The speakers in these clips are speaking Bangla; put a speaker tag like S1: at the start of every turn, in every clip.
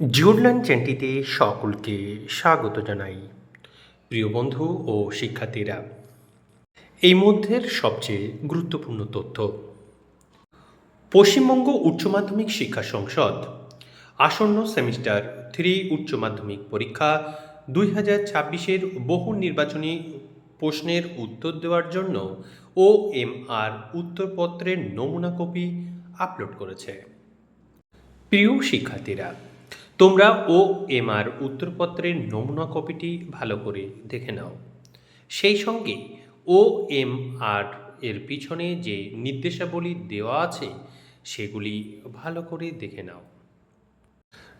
S1: জিওডল্যান্ড চ্যানেলটিতে সকলকে স্বাগত জানাই। প্রিয় বন্ধু ও শিক্ষার্থীরা, এই মধ্যের সবচেয়ে গুরুত্বপূর্ণ তথ্য। পশ্চিমবঙ্গ উচ্চ মাধ্যমিক শিক্ষা সংসদ আসন্ন সেমিস্টার থ্রি উচ্চ মাধ্যমিক পরীক্ষা দুই হাজার ছাব্বিশের বহু নির্বাচনী প্রশ্নের উত্তর দেওয়ার জন্য ও এম আর উত্তরপত্রের নমুনা কপি আপলোড করেছে। প্রিয় শিক্ষার্থীরা তোমরা ও এম আর উত্তরপত্রের নমুনা কপিটি ভালো করে দেখে নাও। সেই সঙ্গে ও এম আর এর পিছনে যে নির্দেশাবলী দেওয়া আছে, সেগুলি ভালো করে দেখে নাও।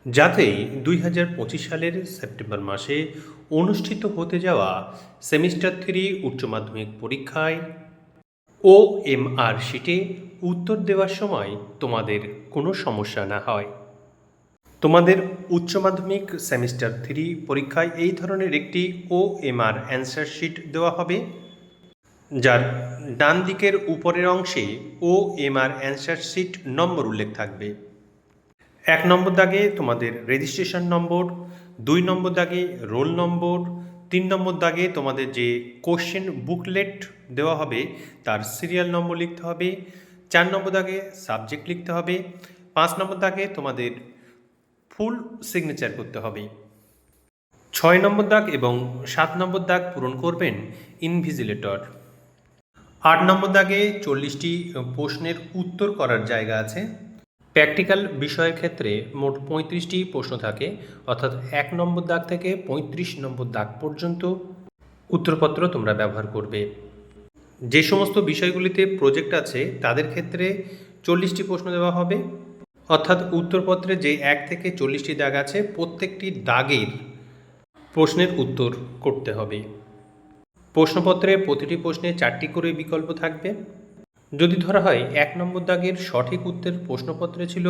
S1: যাতে দুই হাজার পঁচিশ সালের সেপ্টেম্বর মাসে অনুষ্ঠিত হতে যাওয়া সেমিস্টার থ্রি উচ্চ মাধ্যমিক পরীক্ষায় ও এম আর শিটে উত্তর দেওয়ার সময় তোমাদের কোনো সমস্যা না হয়। তোমাদের উচ্চ মাধ্যমিক সেমিস্টার থ্রি পরীক্ষায় এই ধরনের একটি O M R answer sheet দেওয়া হবে, যার ডান দিকের উপরের অংশে O M R answer sheet নম্বর উল্লেখ থাকবে। এক নম্বর দাগে তোমাদের রেজিস্ট্রেশন নম্বর, দুই নম্বর দাগে রোল নম্বর, তিন নম্বর দাগে তোমাদের যে কোশ্চেন বুকলেট দেওয়া হবে, তার সিরিয়াল নম্বর লিখতে হবে, চার নম্বর দাগে সাবজেক্ট লিখতে হবে, পাঁচ নম্বর দাগে তোমাদের ফুল সিগনেচার করতে হবে। ছয় নম্বর দাগ এবং সাত নম্বর দাগ পূরণ করবেন ইনভিজিলেটর। আট নম্বর দাগে চল্লিশটি প্রশ্নের উত্তর করার জায়গা আছে। প্র্যাকটিক্যাল বিষয়ের ক্ষেত্রে মোট পঁয়ত্রিশটি প্রশ্ন থাকে, অর্থাৎ এক নম্বর দাগ থেকে পঁয়ত্রিশ নম্বর দাগ পর্যন্ত উত্তরপত্র তোমরা ব্যবহার করবে। যে সমস্ত বিষয়গুলিতে প্রজেক্ট আছে, তাদের ক্ষেত্রে চল্লিশটি প্রশ্ন দেওয়া হবে। অর্থাৎ উত্তরপত্রে যে এক থেকে চল্লিশটি দাগ আছে, প্রত্যেকটি দাগের প্রশ্নের উত্তর করতে হবে। প্রশ্নপত্রে প্রতিটি প্রশ্নে চারটি করে বিকল্প থাকবে। যদি ধরা হয় এক নম্বর দাগের সঠিক উত্তর প্রশ্নপত্রে ছিল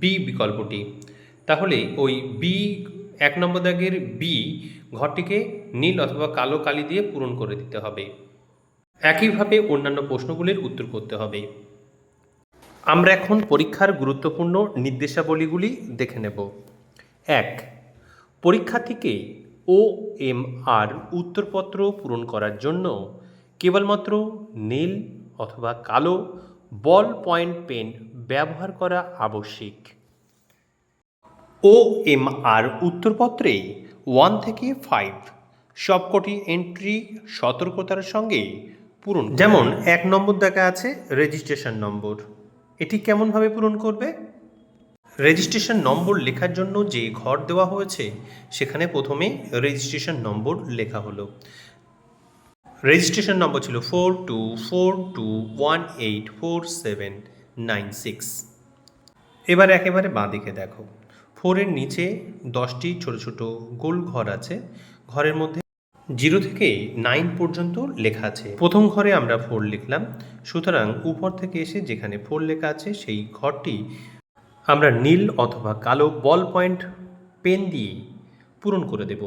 S1: বি বিকল্পটি, তাহলে ওই বি এক নম্বর দাগের বি ঘরটিকে নীল অথবা কালো কালি দিয়ে পূরণ করে দিতে হবে। একইভাবে অন্যান্য প্রশ্নগুলির উত্তর করতে হবে। আমরা এখন পরীক্ষার গুরুত্বপূর্ণ নির্দেশাবলীগুলি দেখে নেব। এক পরীক্ষার্থীকে ও এম আর উত্তরপত্র পূরণ করার জন্য কেবলমাত্র নীল অথবা কালো বল পয়েন্ট পেন ব্যবহার করা আবশ্যিক। ও এম আর উত্তরপত্রে ওয়ান থেকে ফাইভ সবকটি এন্ট্রি সতর্কতার সঙ্গে পূরণ যেমন এক নম্বর দেখা আছে, রেজিস্ট্রেশন নম্বর। এটি কেমনভাবে পূরণ করবে? রেজিস্ট্রেশন নম্বর লেখার জন্য যে ঘর দেওয়া হয়েছে, সেখানে প্রথমে রেজিস্ট্রেশন নম্বর লেখা হলো। রেজিস্ট্রেশন নম্বর ছিল four two four two one eight four seven nine six. এবার একেবারে বাঁ দিকে দেখো। ফোরের নিচে দশটি ছোট ছোট গোল ঘর আছে। ঘরের মধ্যে জিরো থেকে নাইন পর্যন্ত লেখা আছে। প্রথম ঘরে আমরা ফোর লিখলাম। সুতরাং উপর থেকে এসে যেখানে ফোর লেখা আছে, সেই ঘরটি আমরা নীল অথবা কালো বল পয়েন্ট পেন দিয়ে পূরণ করে দেব।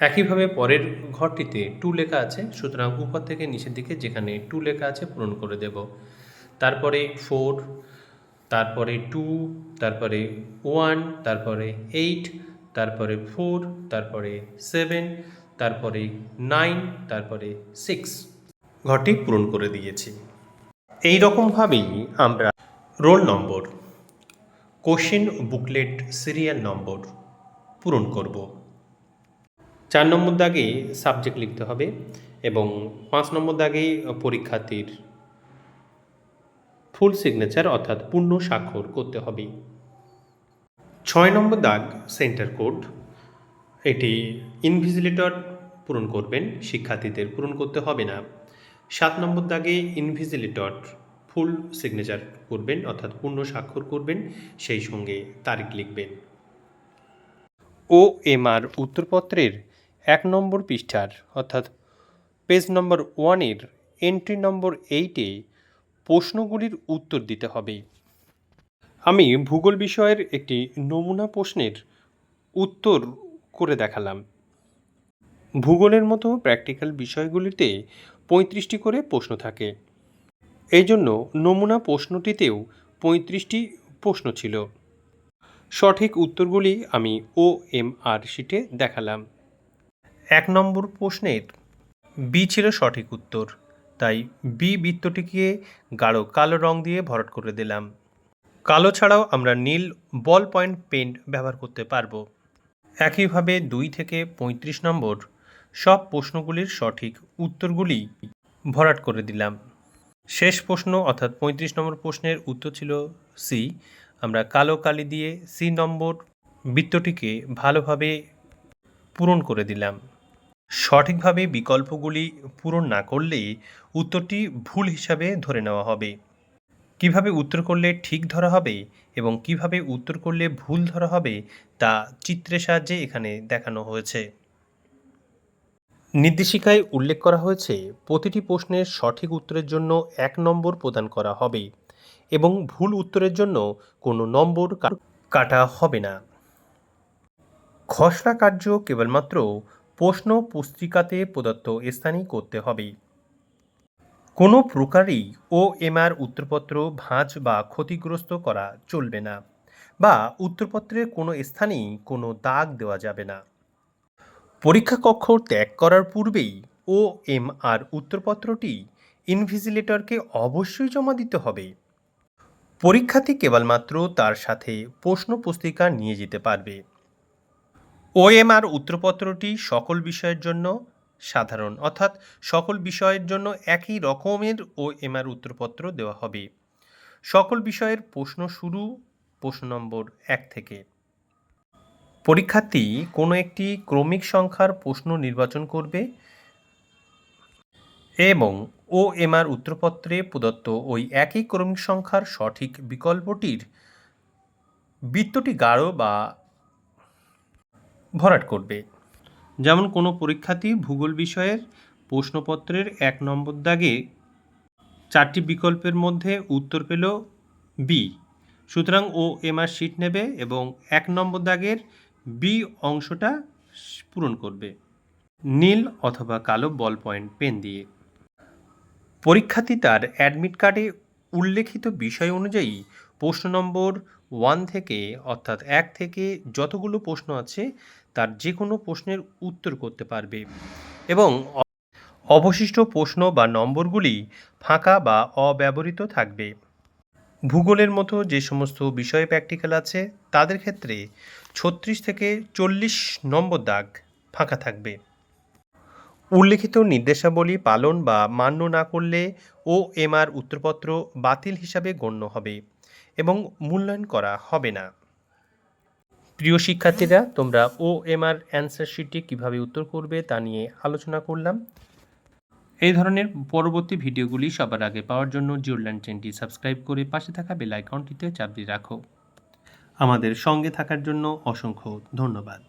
S1: একইভাবে পরের ঘরটিতে টু লেখা আছে, সুতরাং উপর থেকে নিচের দিকে যেখানে টু লেখা আছে পূরণ করে দেব। তারপরে ফোর, তারপরে টু, তারপরে ওয়ান, তারপরে এইট, তারপরে ফোর, তারপরে সেভেন তারপরে নাইন, তারপরে সিক্স। ঘরটি পূরণ করে দিয়েছি। এই রকমভাবেই আমরা roll number, question booklet serial number পূরণ করব। চার নম্বর দাগে সাবজেক্ট লিখতে হবে এবং পাঁচ নম্বর দাগে পরীক্ষার্থীর ফুল সিগনেচার অর্থাৎ পূর্ণ স্বাক্ষর করতে হবে। ছয় নম্বর দাগ সেন্টার কোড, এটি ইনভিজিলেটর পূরণ করবেন, শিক্ষার্থীদের পূরণ করতে হবে না। সাত নম্বর দাগে ইনভিজিলেটর ফুল সিগনেচার করবেন, অর্থাৎ পূর্ণ স্বাক্ষর করবেন, সেই সঙ্গে তারিখ লিখবেন। ও এম আর উত্তরপত্রের এক নম্বর পৃষ্ঠার, অর্থাৎ পেজ নম্বর ওয়ানের এন্ট্রি নম্বর এইটে প্রশ্নগুলির উত্তর দিতে হবে। আমি ভূগোল বিষয়ের একটি নমুনা প্রশ্নের উত্তর করে দেখালাম। ভূগোলের মতো প্র্যাকটিক্যাল বিষয়গুলিতে পঁয়ত্রিশটি করে প্রশ্ন থাকে। এই জন্য নমুনা প্রশ্নটিতেও পঁয়ত্রিশটি প্রশ্ন ছিল। সঠিক উত্তরগুলি আমি ও এম আর শিটে দেখালাম। এক নম্বর প্রশ্নের বি ছিল সঠিক উত্তর, তাই বি বৃত্তটিকে গাঢ় কালো রং দিয়ে ভরাট করে দিলাম। কালো ছাড়াও আমরা নীল বল পয়েন্ট পেন্ট ব্যবহার করতে পারব। একইভাবে দুই থেকে পঁয়ত্রিশ নম্বর সব প্রশ্নগুলির সঠিক উত্তরগুলি ভরাট করে দিলাম। শেষ প্রশ্ন অর্থাৎ পঁয়ত্রিশ নম্বর প্রশ্নের উত্তর ছিল সি আমরা কালো কালি দিয়ে সি নম্বর বৃত্তটিকে ভালোভাবে পূরণ করে দিলাম। সঠিকভাবে বিকল্পগুলি পূরণ না করলে উত্তরটি ভুল হিসাবে ধরে নেওয়া হবে। কীভাবে উত্তর করলে ঠিক ধরা হবে এবং কীভাবে উত্তর করলে ভুল ধরা হবে তা চিত্রের সাহায্যে এখানে দেখানো হয়েছে। নির্দেশিকায় উল্লেখ করা হয়েছে, প্রতিটি প্রশ্নের সঠিক উত্তরের জন্য এক নম্বর প্রদান করা হবে এবং ভুল উত্তরের জন্য কোনো নম্বর কাটা হবে না। খসড়া কার্য কেবলমাত্র প্রশ্ন পুস্তিকাতে প্রদত্ত স্থানেই করতে হবে। কোনো প্রকারই ও এমআর উত্তরপত্র ভাঁজ বা ক্ষতিগ্রস্ত করা চলবে না বা উত্তরপত্রের কোনো স্থানেই কোনো দাগ দেওয়া যাবে না। পরীক্ষা কক্ষ ত্যাগ করার পূর্বেই ও এম আর উত্তরপত্রটি ইনভিজিলেটরকে অবশ্যই জমা দিতে হবে। পরীক্ষার্থী কেবলমাত্র তার সাথে প্রশ্ন পুস্তিকা নিয়ে যেতে পারবে। ওএমআর উত্তরপত্রটি সকল বিষয়ের জন্য সাধারণ, অর্থাৎ সকল বিষয়ের জন্য একই রকমের ওএমআর উত্তরপত্র দেওয়া হবে। সকল বিষয়ের প্রশ্ন শুরু, প্রশ্ন নম্বর এক থেকে পরীক্ষার্থী কোনো একটি ক্রমিক সংখ্যার প্রশ্ন নির্বাচন করবে? এবং ও এমআর উত্তরপত্রে প্রদত্ত ওই একই ক্রমিক সংখ্যার সঠিক বিকল্পটির বৃত্তটি গাঢ় বা ভরাট করবে। যেমন কোনো পরীক্ষার্থী ভূগোল বিষয়ের প্রশ্নপত্রের এক নম্বর দাগে চারটি বিকল্পের মধ্যে উত্তর পেল বি। সুতরাং ও এমআর শিট নেবে এবং এক নম্বর দাগের বি অংশটা পূরণ করবে। নীল অথবা কালো বল পয়েন্ট পেন দিয়ে। পরীক্ষার্থী তার অ্যাডমিট কার্ডে উল্লেখিত বিষয় অনুযায়ী প্রশ্ন নম্বর ওয়ান থেকে, অর্থাৎ এক থেকে যতগুলো প্রশ্ন আছে, তার যে কোনো প্রশ্নের উত্তর করতে পারবে। এবং অবশিষ্ট প্রশ্ন বা নম্বরগুলি ফাঁকা বা অব্যবহৃত থাকবে। ভূগোলের মতো যে সমস্ত বিষয়ে প্র্যাকটিক্যাল আছে, তাদের ক্ষেত্রে ছত্রিশ থেকে চল্লিশ নম্বর দাগ ফাঁকা থাকবে। উল্লেখিত নির্দেশাবলী পালন বা মান্য না করলে ও এমআর উত্তরপত্র বাতিল হিসাবে গণ্য হবে এবং মূল্যায়ন করা হবে না। প্রিয় শিক্ষার্থীরা, তোমরা ও এমআর অ্যান্সার শিটটি কীভাবে উত্তর করবে তা নিয়ে আলোচনা করলাম। এই ধরনের পরবর্তী ভিডিওগুলি সবার আগে পাওয়ার জন্য জিওল্যান্ড চ্যানেলটি সাবস্ক্রাইব করে পাশে থাকা বেল আইকনটিতে চাপ দিয়ে রাখো। আমাদের সঙ্গে থাকার জন্য অসংখ্য ধন্যবাদ।